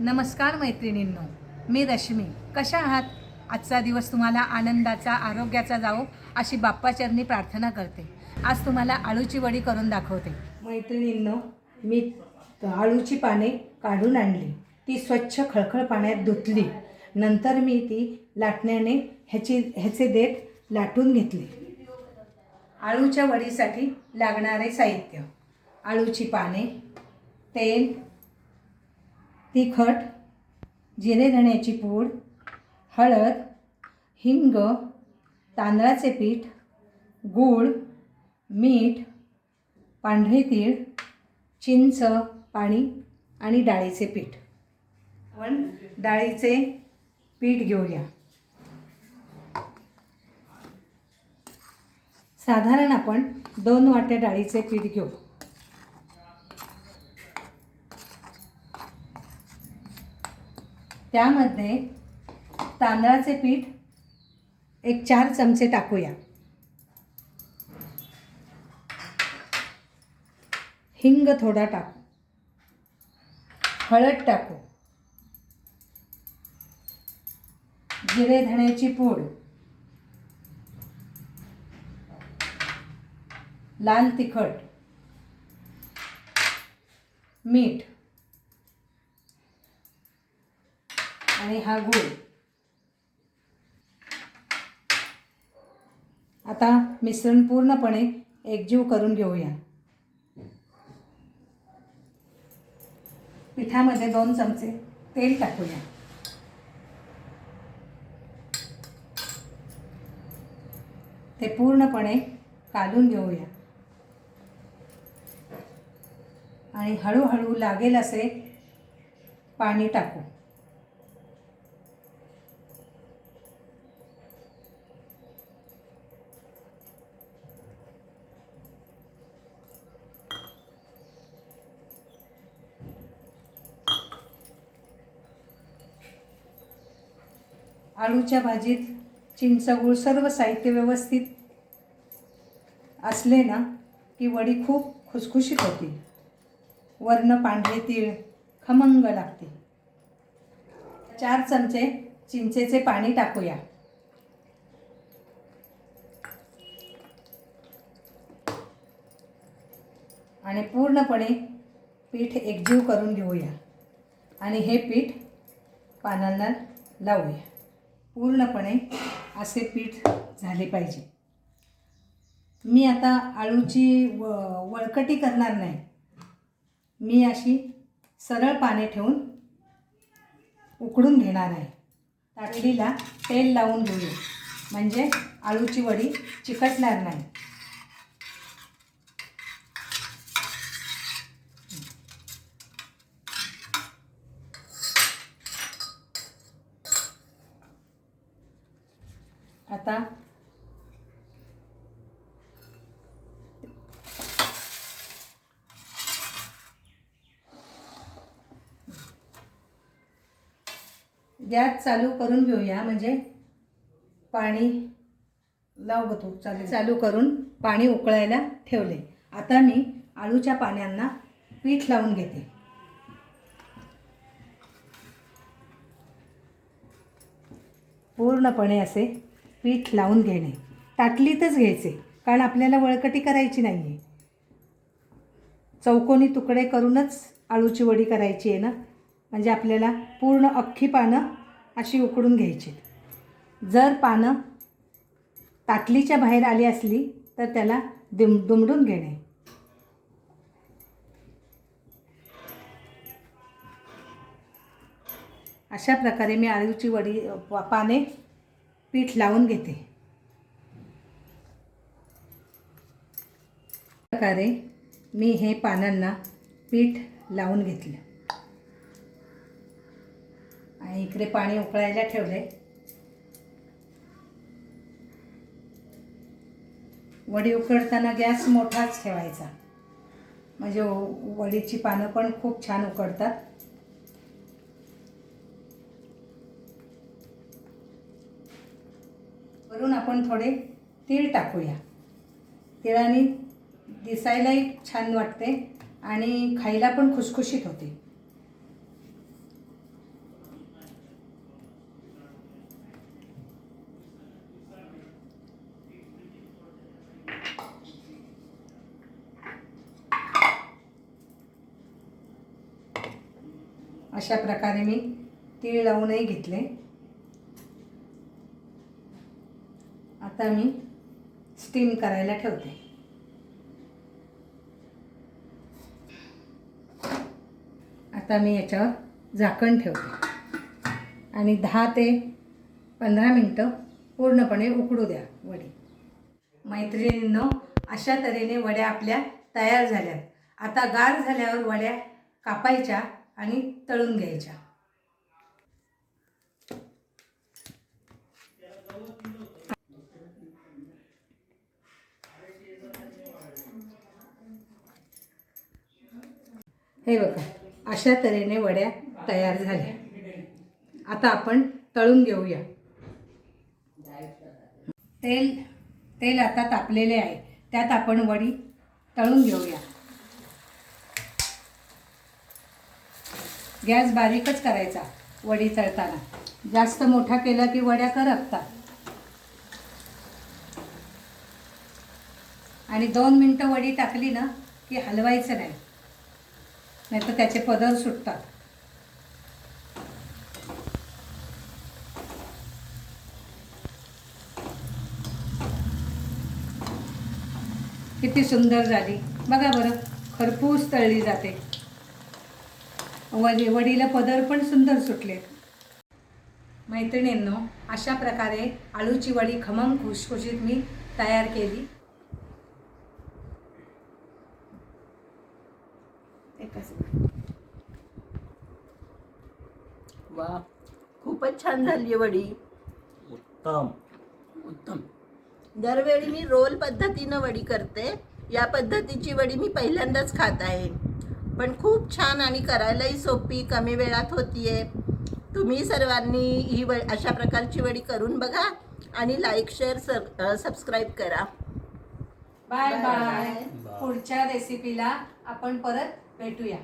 नमस्कार मैत्रिणींनो मी रश्मी. कशा आहात? आजचा दिवस तुम्हाला आनंदाचा आरोग्याचा जावो अशी बाप्पाचरणी प्रार्थना करते. आज तुम्हाला आळूची वडी करून दाखवते. मैत्रिणींनो मी आळूची पाने काढून आणली. ती स्वच्छ खळखळ पाण्यात धुतली. नंतर मी ती लाटण्याने ह्याची ह्याचे देठ लाटून घेतले. आळूच्या वडीसाठी लागणारे साहित्य. आळूची पाने तेल तिखट जिरे धण्याची पूड हळद हिंग तांदळाचे पीठ गूळ मीठ पांढरे तीळ चिंच पाणी आणि डाळीचे पीठ. आपण डाळीचे पीठ घेऊया. साधारण आपण दोन वाट्या डाळीचे पीठ घेऊ. त्यामध्ये तांदळाचे पीठ एक चार चमचे टाकूया. हिंग थोडा टाकू. हळद टाकू. जिरे धण्याची पूड. लाल तिखट. मीठ. आणि हा गूळ. आता मिश्रण पूर्णपणे एकजीव करून घेऊया. पिठामध्ये दोन चमचे तेल टाकूया. ते पूर्णपणे कालून घेऊया. आणि हळूहळू लागेल असे पाणी टाकू. आळूच्या भाजीत चिंचगूळ सर्व साहित्य व्यवस्थित असले ना की वडी खूप खुसखुशीत होती. वर्ण पांढरे तीळ खमंग लागते. चार चमचे चिंचेचे पाणी टाकूया. आणि पूर्णपणे पीठ एकजीव करून घेऊया. आणि हे पीठ पानांना लावूया. पूर्णपणे असे पीठ झाले पाहिजे. मी आता आळूची व वळकटी करणार नाही. मी अशी सरळ पाने ठेवून उकडून घेणार आहे. ताटलीला तेल लावून घेऊया म्हणजे आळूची वडी चिकटणार नाही. आता. गॅस चालू करून घेऊया म्हणजे पाणी लाव तू. चालू चालू करून पाणी उकळायला ठेवले. आता मी आळूच्या पाण्यांना पीठ लावून घेते. पूर्णपणे असे पीठ लावून घेणे. ताटलीतच घ्यायचे कारण आपल्याला वळकटी करायची नाही आहे चौकोनी तुकडे करूनच आळूची वडी करायची आहे ना? म्हणजे आपल्याला पूर्ण अख्खी पानं अशी उकडून घ्यायची. जर पानं ताटलीच्या बाहेर आली असली तर त्याला दुम दुमडून घेणे. अशा प्रकारे मी आळूची वडी पाने पीठ लावून घेते. प्रकारे मी हे पानांना पीठ लावून घेतलं. आणि इकडे पाणी उकळायला ठेवले. वडी उकडताना गॅस मोठाच ठेवायचा. म्हणजे वडीची पानं पण खूप छान उकडतात करून आपण थोडे तीळ टाकूया. तिळाने दिसायलाही छान वाटते आणि खायला पण खुशखुशीत होते. अशा प्रकारे मी तीळ लावूनही घेतले. आता मी स्टीम करायला ठेवते. आता मी याच्यावर झाकण ठेवते. आणि दहा ते पंधरा मिनटं पूर्णपणे उकडू द्या वडी. मैत्रिणींनो अशा तऱ्हेने वड्या आपल्या तयार झाल्यात. आता गार झाल्यावर वड्या कापायच्या आणि तळून घ्यायच्या. हे बघा अशा तऱ्हेने वड्या तयार झाल्या. आता आपण तळून घेऊया. तेल तेल आता तापलेले आहे. त्यात आपण वडी तळून घेऊया. गॅस बारीकच करायचा वडी तळताना. जास्त मोठा केला की वड्या करपतात. आणि दोन मिनटं वडी टाकली ना की हलवायचं नाही. नाही तर त्याचे पदर सुटतात. किती सुंदर झाली. बघा बरं खरपूस तळली जाते. वडी वडीला पदर पण सुंदर सुटले. मैत्रिणींनो अशा प्रकारे आळूची वडी खमंग खुशखुशीत मी तयार केली. खूपच छान झाली वडी. उत्तम. उत्तम. दरवेळी मी रोल पद्धतीनं वडी करते. या पद्धतीची वडी मी पहिल्यांदाच खात आहे. पण खूप छान आणि करायलाही सोपी कमी वेळात होतीये. तुम्ही सर्वांनी ही व अशा प्रकारची वडी करून बघा आणि लाईक शेअर सबस्क्राईब करा. Bye bye. पुढच्या रेसिपीला आपण परत भेटूया.